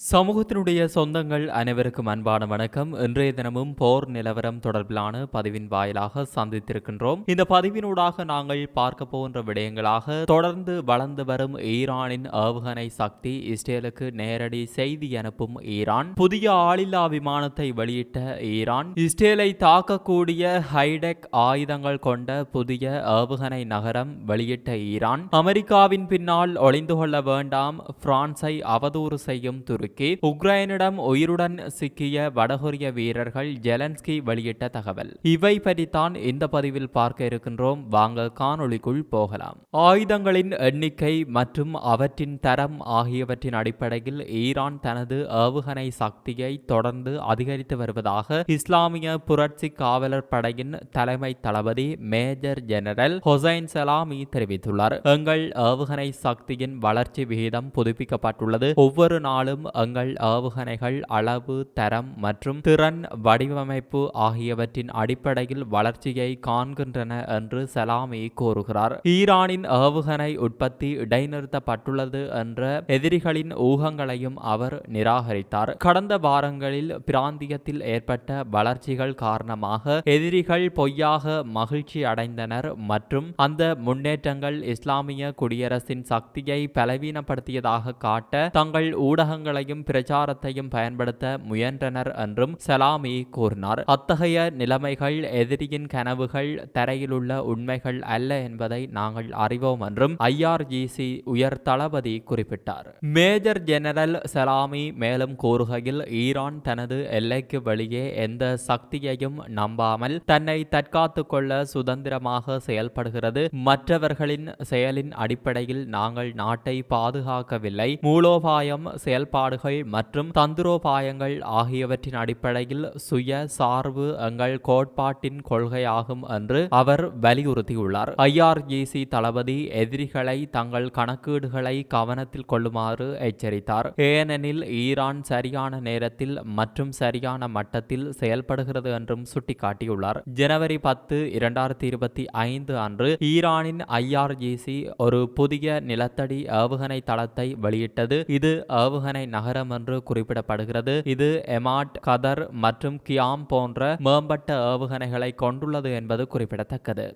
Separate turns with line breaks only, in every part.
சமூகத்தினுடைய சொந்தங்கள் அனைவருக்கும் அன்பான வணக்கம். இன்றைய தினமும் போர் நிலவரம் தொடர்பிலான பதிவின் வாயிலாக சந்தித்திருக்கின்றோம். இந்த பதிவினூடாக நாங்கள் பார்க்க போகின்ற விடயங்களாக தொடர்ந்து வளர்ந்து வரும் ஈரானின் ஏவுகணை சக்தி இஸ்ரேலுக்கு நேரடி செய்தி அனுப்பும் ஈரான் புதிய ஆளில்லா விமானத்தை வெளியிட்ட ஈரான் இஸ்ரேலை தாக்கக்கூடிய ஹைடெக் ஆயுதங்கள் கொண்ட புதிய ஏவுகணை நகரம் வெளியிட்ட ஈரான் அமெரிக்காவின் பின்னால் ஒளிந்து கொள்ள வேண்டாம் பிரான்சை அவதூறு செய்யும் துருக்கி உக்ரைனிடம் உயிருடன் சிக்கிய வடகொரிய வீரர்கள் ஜெலன்ஸ்கி வெளியிட்ட தகவல். இவை பற்றித்தான் இந்த பதிவில் பார்க்க இருக்கின்றோம். வாங்க காணொளிக்குள் போகலாம். ஆயுதங்களின் எண்ணிக்கை மற்றும் அவற்றின் தரம் ஆகியவற்றின் அடிப்படையில் ஈரான் தனது ஏவுகணை சக்தியை தொடர்ந்து அதிகரித்து வருவதாக இஸ்லாமிய புரட்சி காவலர் படையின் தலைமை தளபதி மேஜர் ஜெனரல் ஹொசைன் சலாமி தெரிவித்துள்ளார். எங்கள் ஏவுகணை சக்தியின் வளர்ச்சி விகிதம் புதுப்பிக்கப்பட்டுள்ளது. ஒவ்வொரு நாளும் எங்கள் ஏவுகணைகள் அளவு தரம் மற்றும் திறன் வடிவமைப்பு ஆகியவற்றின் அடிப்படையில் வளர்ச்சியை காண்கின்றன என்று சலாமி கூறுகிறார். ஈரானின் ஏவுகணை உற்பத்தி இடைநிறுத்தப்பட்டுள்ளது என்ற எதிரிகளின் ஊகங்களையும் அவர் நிராகரித்தார். கடந்த வாரங்களில் பிராந்தியத்தில் ஏற்பட்ட வளர்ச்சிகள் காரணமாக எதிரிகள் பொய்யாக மகிழ்ச்சி அடைந்தனர் மற்றும் அந்த முன்னேற்றங்கள் இஸ்லாமிய குடியரசின் சக்தியை பலவீனப்படுத்தியதாக காட்ட தங்கள் ஊடகங்களையும் பிரச்சாரத்தையும் பயன்படுத்த முயன்றனர் என்றும் சலாமி கூறினார். அத்தகைய நிலைமைகள் எதிரியின் கனவுகள் தரையிலுள்ள உண்மைகள் அல்ல என்பதை நாங்கள் அறிவோம் என்றும் ஐஆர்ஜிசி உயர் தளபதி குறிப்பிட்டார். மேஜர் ஜெனரல் சலாமி மேலும் கூறுகையில் ஈரான் தனது எல்லைக்கு வெளியே எந்த சக்தியையும் நம்பாமல் தன்னை தற்காத்துக் கொள்ள சுதந்திரமாக செயல்படுகிறது. மற்றவர்களின் செயலின் அடிப்படையில் நாங்கள் நாட்டை பாதுகாக்கவில்லை. மூலோபாயம் செயல்பாடுகள் மற்றும் தந்திரோபாயங்கள் ஆகியவற்றின் அடிப்படையில் சுய சார்பு எங்கள் கோட்பாட்டின் கொள்கையாகும் என்று அவர் வலியுறுத்தியுள்ளார். ஐஆர்ஜிசி தளபதி எதிரிகளை தங்கள் கணக்கீடுகளை கவனத்தில் கொள்ளுமாறு எச்சரித்தார். ஏனெனில் ஈரான் சரியான நேரத்தில் மற்றும் சரியான மட்டத்தில் செயல்படுகிறது என்றும் சுட்டிக்காட்டியுள்ளார். ஜனவரி பத்து இரண்டாயிரத்தி இருபத்தி ஐந்து அன்று ஈரானின் ஐஆர்ஜிசி ஒரு புதிய நிலத்தடி ஏவுகணை தளத்தை வெளியிட்டது. இது ஏவுகணை நகரம் என்று குறிப்பிடப்படுகிறது. இது எமாட் கதர் மற்றும் கியாம் போன்ற மேம்பட்ட ஏவுகணைகளை கொண்டுள்ளது என்பது குறிப்பிடத்தக்கது.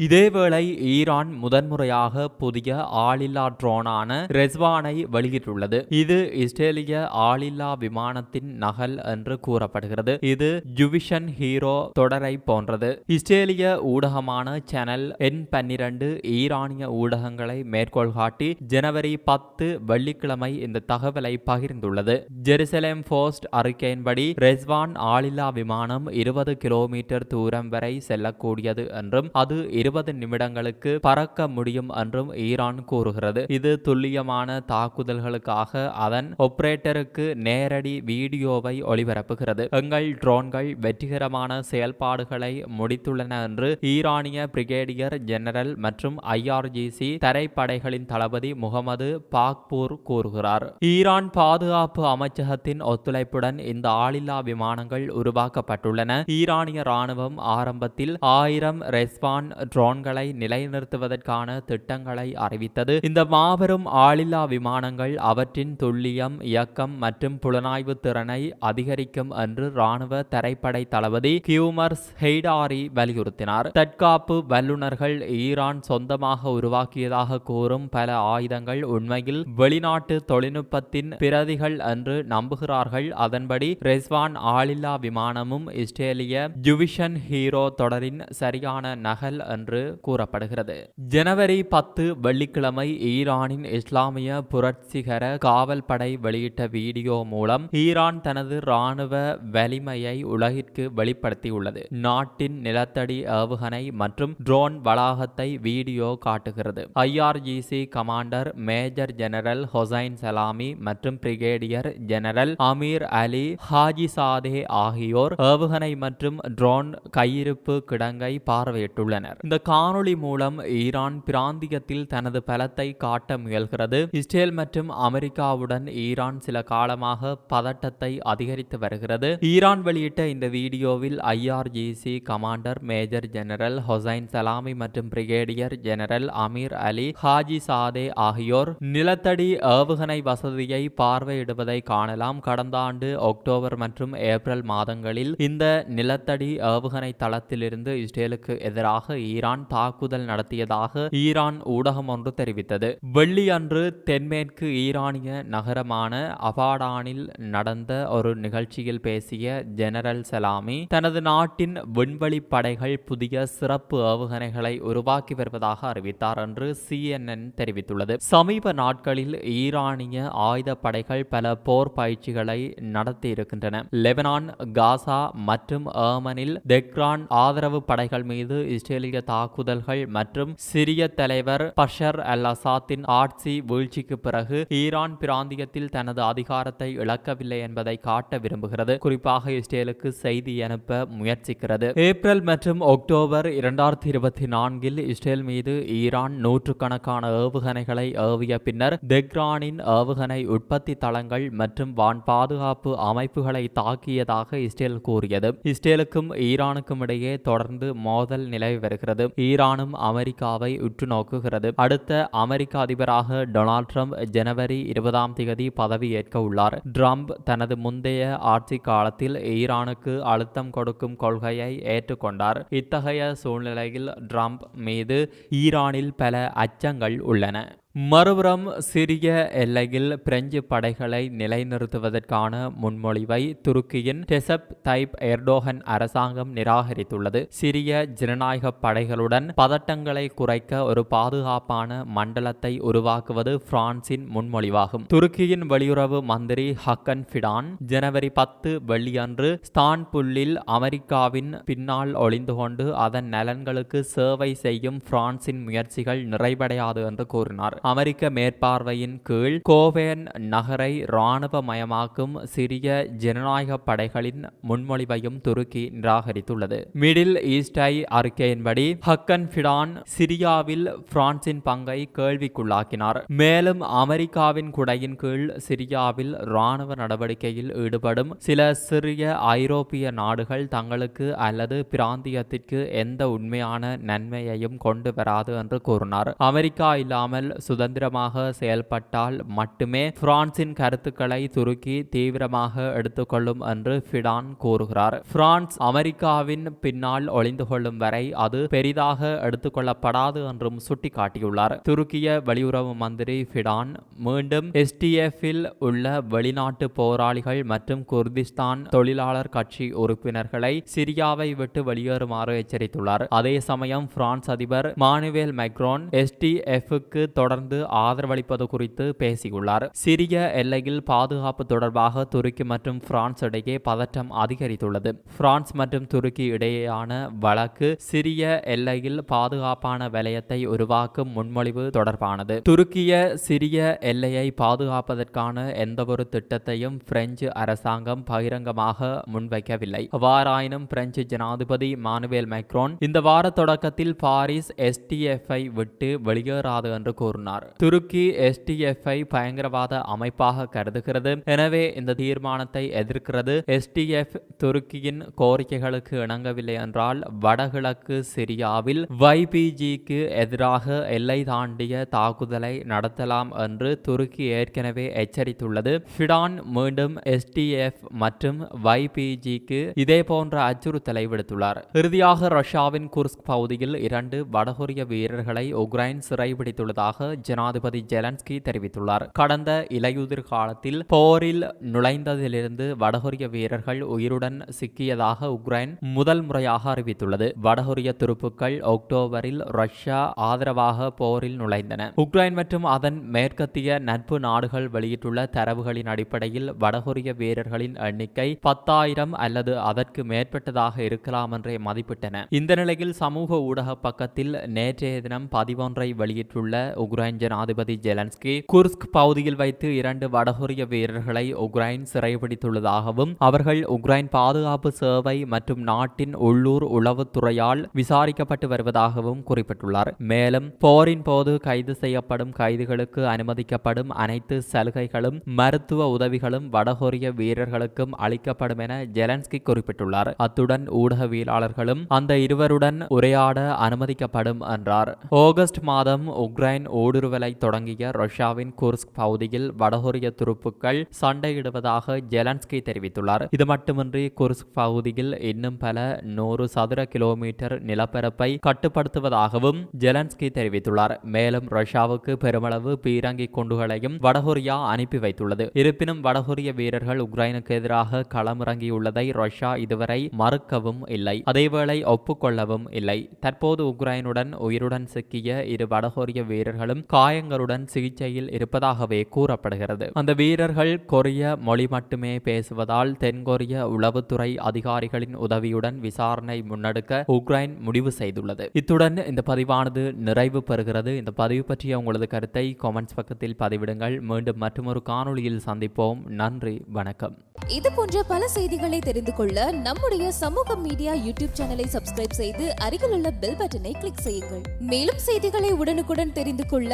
இதேவேளை ஈரான் முதன்முறையாக புதிய ஆளில்லா ட்ரோனான ரெஸ்வானை வெளியிட்டுள்ளது. இது இஸ்ரேலிய ஆளில்லா விமானத்தின் நகல் என்று கூறப்படுகிறது. இது ஜுவிஷன் ஹீரோ தொடரை போன்றது. இஸ்ரேலிய ஊடகமான சேனல் என் பன்னிரண்டு ஈரானிய ஊடகங்களை மேற்கோள் காட்டி ஜனவரி பத்து வெள்ளிக்கிழமை இந்த தகவலை பகிர்ந்துள்ளது. ஜெருசலேம் போஸ்ட் அறிக்கையின்படி ரெஸ்வான் ஆளில்லா விமானம் இருபது கிலோமீட்டர் தூரம் வரை செல்லக்கூடியது என்றும் அது இருபது நிமிடங்களுக்கு பறக்க முடியும் என்றும் ஈரான் கூறுகிறது. இது துல்லியமான தாக்குதல்களுக்காக அதன் ஒப்ரேட்டருக்கு நேரடி வீடியோவை ஒளிபரப்புகிறது. எங்கள் ட்ரோன்கள் வெற்றிகரமான செயல்பாடுகளை முடித்துள்ளன என்று ஈரானிய பிரிகேடியர் ஜெனரல் மற்றும் ஐஆர்ஜிசி தரைப்படைகளின் தளபதி முகமது பாக்பூர் கூறுகிறார். ஈரான் பாதுகாப்பு அமைச்சகத்தின் ஒத்துழைப்புடன் இந்த ஆளில்லா விமானங்கள் உருவாக்கப்பட்டுள்ளன. ஈரானிய ராணுவம் ஆரம்பத்தில் ஆயிரம் ரெஸ்வான் ட்ரோன்களை நிலைநிறுத்துவதற்கான திட்டங்களை அறிவித்தது. இந்த மாபெரும் ஆளில்லா விமானங்கள் அவற்றின் துல்லியம் இயக்கம் மற்றும் புலனாய்வு திறனை அதிகரிக்கும் என்று ராணுவ தரைப்படை தளபதி கியூமர்ஸ் ஹெய்டாரி வலியுறுத்தினார். தற்காப்பு வல்லுநர்கள் ஈரான் சொந்தமாக உருவாக்கியதாக கூறும் பல ஆயுதங்கள் உண்மையில் வெளிநாட்டு தொழில்நுட்பத்தின் பிரதிகள் என்று நம்புகிறார்கள். அதன்படி ரெஸ்வான் ஆளில்லா விமானமும் இஸ்ரேலிய ஜுவிஷன் ஹீரோ தொடரின் சரியான நகல் என்று கூறப்படுகிறது. ஜனவரி பத்து வெள்ளிக்கிழமை ஈரானின் இஸ்லாமிய புரட்சிகர காவல் படை வெளியிட்ட வீடியோ மூலம் ஈரான் தனது இராணுவ வலிமையை உலகிற்கு வெளிப்படுத்தியுள்ளது. நாட்டின் நிலத்தடி ஏவுகணை மற்றும் ட்ரோன் வளாகத்தை வீடியோ காட்டுகிறது. IRGC commander major general Hossein Salami மற்றும் brigadier general Amir Ali Hajizadeh ஆகியோர் ஏவுகணை மற்றும் ட்ரோன் கையிருப்பு கிடங்கை பார்வையிட்டுள்ளனர். இந்த இந்த காணொளி மூலம் ஈரான் பிராந்தியத்தில் தனது பலத்தை காட்ட முயல்கிறது. இஸ்ரேல் மற்றும் அமெரிக்காவுடன் ஈரான் சில காலமாக பதட்டத்தை அதிகரித்து வருகிறது. ஈரான் வெளியிட்ட இந்த வீடியோவில் IRGC commander major general Hossein Salami மற்றும் brigadier general Amir Ali Hajizadeh ஆகியோர் நிலத்தடி ஏவுகணை வசதியை பார்வையிடுவதை காணலாம். கடந்த ஆண்டு அக்டோபர் மற்றும் ஏப்ரல் மாதங்களில் இந்த நிலத்தடி ஏவுகணை தளத்திலிருந்து இஸ்ரேலுக்கு எதிராக ஈரான் தாக்குதல் நடத்தியதாக ஈரான் ஊடகம் ஒன்று தெரிவித்தது. வெள்ளியன்று தென்மேற்கு ஈரானிய நகரமான அபாடானில் நடந்த ஒரு நிகழ்ச்சியில் பேசிய ஜெனரல் சலாமி தனது நாட்டின் விண்வெளி படைகள் புதிய சிறப்பு ஏவுகணைகளை உருவாக்கி வருவதாக அறிவித்தார் என்று சிஎன்என் தெரிவித்துள்ளது. சமீப நாட்களில் ஈரானிய ஆயுத படைகள் பல போர் பயிற்சிகளை நடத்தி இருக்கின்றன. லெபனான் காசா மற்றும் ஏமனில் தெக்ரான் ஆதரவு படைகள் மீது இஸ்ரேலிய தாக்குதல்கள் மற்றும் சிரிய தலைவர் பஷர் அல் அசாத்தின் ஆட்சி வீழ்ச்சிக்கு பிறகு ஈரான் பிராந்தியத்தில் தனது அதிகாரத்தை இழக்கவில்லை என்பதை காட்ட விரும்புகிறது. குறிப்பாக இஸ்ரேலுக்கு செய்தி அனுப்ப முயற்சிக்கிறது. ஏப்ரல் மற்றும் அக்டோபர் இரண்டாயிரத்தி இருபத்தி நான்கில் இஸ்ரேல் மீது ஈரான் நூற்றுக்கணக்கான ஏவுகணைகளை ஏவிய பின்னர் தெக்ரானின் ஏவுகணை உற்பத்தி தளங்கள் மற்றும் வான் பாதுகாப்பு அமைப்புகளை தாக்கியதாக இஸ்ரேல் கூறியது. இஸ்ரேலுக்கும் ஈரானுக்கும் இடையே தொடர்ந்து மோதல் நிலவி வருகிறது. ஈரானும் அமெரிக்காவை உற்று நோக்குகிறது. அடுத்த அமெரிக்க அதிபராக டொனால்ட் ட்ரம்ப் ஜனவரி இருபதாம் தேதி பதவியேற்க உள்ளார். ட்ரம்ப் தனது முந்தைய ஆட்சி காலத்தில் ஈரானுக்கு அழுத்தம் கொடுக்கும் கொள்கையை ஏற்றுக்கொண்டார். இத்தகைய சூழ்நிலையில் ட்ரம்ப் மீது ஈரானில் பல அச்சங்கள் உள்ளன. மறுபுறம் சிரிய எல்லையில் பிரெஞ்சு படைகளை நிலைநிறுத்துவதற்கான முன்மொழிவை துருக்கியின் டெசப் தைப் எர்டோகன் அரசாங்கம் நிராகரித்துள்ளது. சிரிய ஜனநாயக படைகளுடன் பதட்டங்களை குறைக்க ஒரு பாதுகாப்பான மண்டலத்தை உருவாக்குவது பிரான்சின் முன்மொழிவாகும். துருக்கியின் வெளியுறவு மந்திரி ஹக்கன் ஃபிடான் ஜனவரி பத்து வெள்ளியன்று ஸ்தான்புல்லில் அமெரிக்காவின் பின்னால் ஒளிந்து கொண்டு அதன் நலன்களுக்கு சேவை செய்யும் பிரான்சின் முயற்சிகள் நிறைவடையாது என்று கூறினார். அமெரிக்க மேற்பார்வையின் கீழ் கோவேன் நகரை இராணுவமயமாக்கும் சிரிய ஜனநாயக படைகளின் முன்மொழிவையும் துருக்கி நிராகரித்துள்ளது. மிடில் ஈஸ்டை அறிக்கையின்படி ஹக்கன் ஃபிடான் சிரியாவில் பிரான்சின் பங்கை கேள்விக்குள்ளாக்கினார். மேலும் அமெரிக்காவின் குடையின் கீழ் சிரியாவில் இராணுவ நடவடிக்கையில் ஈடுபடும் சில சிறிய ஐரோப்பிய நாடுகள் தங்களுக்கு அல்லது பிராந்தியத்திற்கு எந்த உண்மையான நன்மையையும் கொண்டு வராது என்று கூறினார். அமெரிக்கா இல்லாமல் சுதந்திரமாக செயல்பட்டால் மட்டுமே பிரான்சின் கருத்துக்களை துருக்கி தீவிரமாக எடுத்துக்கொள்ளும் என்று ஃபிடான் கூறுகிறார். பிரான்ஸ் அமெரிக்காவின் பின்னால் ஒளிந்து கொள்ளும் வரை அது பெரிதாக எடுத்துக்கொள்ளப்படாது என்றும் சுட்டிக்காட்டியுள்ளார். துருக்கிய வெளியுறவு மந்திரி ஃபிடான் மீண்டும் எஸ்டிஎஃப்பில் உள்ள வெளிநாட்டு போராளிகள் மற்றும் குர்திஸ்தான் தொழிலாளர் கட்சி உறுப்பினர்களை சிரியாவை விட்டு வெளியேறுமாறு எச்சரித்துள்ளார். அதே சமயம் பிரான்ஸ் அதிபர் மானுவேல் மைக்ரோன் எஸ்டிஎஃப்க்கு தொடர்ந்து ஆதரவளிப்பது குறித்து பேசியுள்ளார். சிரிய எல்லையில் பாதுகாப்பு தொடர்பாக துருக்கி மற்றும் பிரான்ஸ் இடையே பதற்றம் அதிகரித்துள்ளது. பிரான்ஸ் மற்றும் துருக்கி இடையேயான வழக்கு சிரிய எல்லையில் பாதுகாப்பான வலயத்தை உருவாக்கும் முன்மொழிவு தொடர்பானது. துருக்கிய சிரிய எல்லையை பாதுகாப்பதற்கான எந்தவொரு திட்டத்தையும் பிரெஞ்சு அரசாங்கம் பகிரங்கமாக முன்வைக்கவில்லை. அவ்வாறாயினும் பிரெஞ்சு ஜனாதிபதி மானுவேல் மைக்ரோன் இந்த வார தொடக்கத்தில் பாரிஸ் எஸ்டிஎஃப்ஐ விட்டு வெளியேறாது என்று கூறினார். துருக்கி எஸ்டிஎஃப்ஐ பயங்கரவாத அமைப்பாக கருதுகிறது. எனவே இந்த தீர்மானத்தை எதிர்க்கிறது. எஸ்டிஎஃப் துருக்கியின் கோரிக்கைகளுக்கு இணங்கவில்லை என்றால் வடகிழக்கு சிரியாவில் வைபிஜிக்கு எதிராக எல்லை தாண்டிய தாக்குதலை நடத்தலாம் என்று துருக்கி ஏற்கனவே எச்சரித்துள்ளது. ஃபிடான் மீண்டும் எஸ்டிஎஃப் மற்றும் வைபிஜிக்கு இதே போன்ற அச்சுறுத்தலை விடுத்துள்ளார். இறுதியாக ரஷ்யாவின் குர்ஸ்க் பகுதியில் இரண்டு வடகொரிய வீரர்களை உக்ரைன் சிறைபிடித்துள்ளதாக ஜனாதிபதி ஜெலன்ஸ்கி தெரிவித்துள்ளார். கடந்த இலையுதிர் காலத்தில் போரில் நுழைந்ததிலிருந்து வடகொரிய வீரர்கள் உயிருடன் சிக்கியதாக உக்ரைன் முதல் முறையாக அறிவித்துள்ளது. வடகொரிய துருப்புக்கள் அக்டோபரில் ரஷ்யா ஆதரவாக போரில் நுழைந்தன. உக்ரைன் மற்றும் அதன் மேற்கத்திய நட்பு நாடுகள் வெளியிட்டுள்ள தரவுகளின் அடிப்படையில் வடகொரிய வீரர்களின் எண்ணிக்கை பத்தாயிரம் அல்லது அதற்கு மேற்பட்டதாக இருக்கலாம் என்றே மதிப்பிட்டன. இந்த நிலையில் சமூக ஊடக பக்கத்தில் நேற்றைய தினம் பதிவொன்றை வெளியிட்டுள்ள உக்ரைன் உக்ரைன் ஜனாதிபதி ஜெலன்ஸ்கி குர்ஸ்க் பகுதியில் வைத்து இரண்டு வடகொரிய வீரர்களை உக்ரைன் சிறைபிடித்துள்ளதாகவும் அவர்கள் உக்ரைன் பாதுகாப்பு சேவை மற்றும் நாட்டின் உள்ளூர் உளவுத்துறையால் விசாரிக்கப்பட்டு வருவதாகவும் குறிப்பிட்டுள்ளார். மேலும் போரின் போது கைது செய்யப்படும் கைதிகளுக்கு அனுமதிக்கப்படும் அனைத்து சலுகைகளும் மருத்துவ உதவிகளும் வடகொரிய வீரர்களுக்கும் அளிக்கப்படும் என ஜெலன்ஸ்கி குறிப்பிட்டுள்ளார். அத்துடன் ஊடகவியலாளர்களும் அந்த இருவருடன் உரையாட அனுமதிக்கப்படும் என்றார். ஆகஸ்ட் மாதம் உக்ரைன் ஊடுருவலை தொடங்கிய ரஷ்யாவின் குர்ஸ்க் பகுதியில் வடகொரிய துருப்புக்கள் சண்டையிடுவதாக ஜெலன்ஸ்கி தெரிவித்துள்ளார். இது மட்டுமின்றி குர்ஸ்க் பகுதியில் இன்னும் பல நூறு சதுர கிலோமீட்டர் நிலப்பரப்பை கட்டுப்படுத்துவதாகவும் ஜெலன்ஸ்கி தெரிவித்துள்ளார். மேலும் ரஷ்யாவுக்கு பெருமளவு பீரங்கி குண்டுகளையும் வடகொரியா அனுப்பி வைத்துள்ளது. இருப்பினும் வடகொரிய வீரர்கள் உக்ரைனுக்கு எதிராக களமிறங்கியுள்ளதை ரஷ்யா இதுவரை மறுக்கவும் இல்லை. அதேவேளை ஒப்புக்கொள்ளவும் இல்லை. தற்போது உக்ரைனுடன் உயிருடன் சிக்கிய இரு வடகொரிய வீரர்களும் காயங்களுடன் சிகிச்சையில் இருப்பதாகவே கூறப்படுகிறது. அந்த வீரர்கள் கொரிய மொழி மட்டுமே பேசுவதால் தென்கொரிய உளவுத்துறை அதிகாரிகளின் உதவியுடன் விசாரணை முன்னெடுக்க உக்ரைன் முடிவு செய்துள்ளது. இத்துடன் இந்த பதிவானது நிறைவு பெறுகிறது. இந்த பதிவு பற்றிய உங்களது கருத்தை கமெண்ட்ஸ் பக்கத்தில் பதிவிடுங்கள். மீண்டும் மற்றொரு காணொளியில் சந்திப்போம். நன்றி வணக்கம்.
இது போன்ற பல செய்திகளை தெரிந்து கொள்ள நம்முடைய சமூக மீடியா யூடியூப் சேனலை சப்ஸ்கிரைப் செய்து அருகிலுள்ள பெல் பட்டனை கிளிக் செய்யுங்கள். மேலும் செய்திகளை உடனுக்குடன் தெரிந்து கொள்ள